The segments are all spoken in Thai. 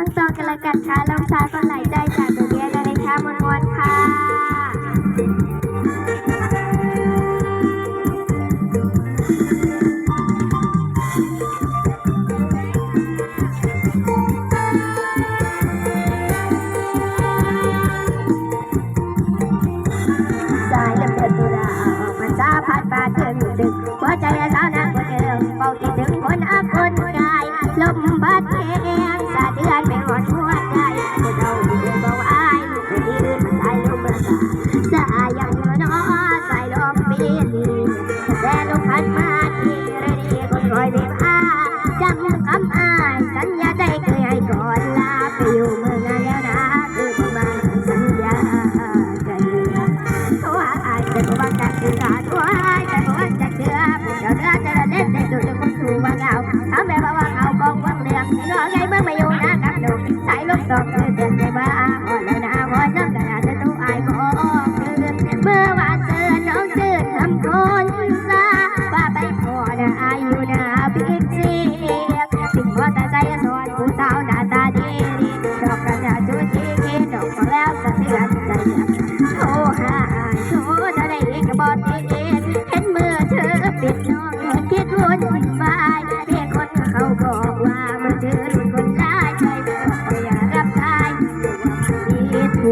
ฟังต่อกันละกันค่ะลองสายคนไหลใจจากตัวเดียกันเลยค่ะมวนมวนค่ะสายลำเดือออกมันซาพัดมาเถึงดึกหัวใจสาวนางคนเดิมเฝ้า หอดหัวใจคนเราเดินบอกอายคนที่อื่นมันสายลมประสาสายอย่างเดียวเนาะสายลมปีนีแต่ลมพัดมาทีรดีคนคอยเบียอาจำคำอายสัญญาใจเคยให้ก่อนลาไปอยู่เมืองแล้วนะคือประมาณสัญญาใจตัวไอ้แต่ตัวจะเชื่อตัวไอ้แสายลมตกคือเตือนใจว่าอ่อนแล้วนะพอน้ำกระดาษจะตัวไอ้บอกคือเมื่อวานเจอน้องเจืดทำคนซาว่าไปพอนะอายุนะบิ๊กซีสิ่งว่าแต่ใจสอนผู้สาวหน้าตาดีดอกกระดาษจุดที่กินดอกฟังแล้วสะเทือนใจโทรหาโทรจะได้ก็บอกเองเห็นมือเธอปิดน้องคิด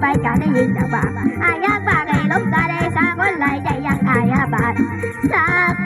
ไปจะได้ยินจากปากอายอยากปากให้ล้มตาได้สาคนไหลใจยังอายบาดสาคนละอาย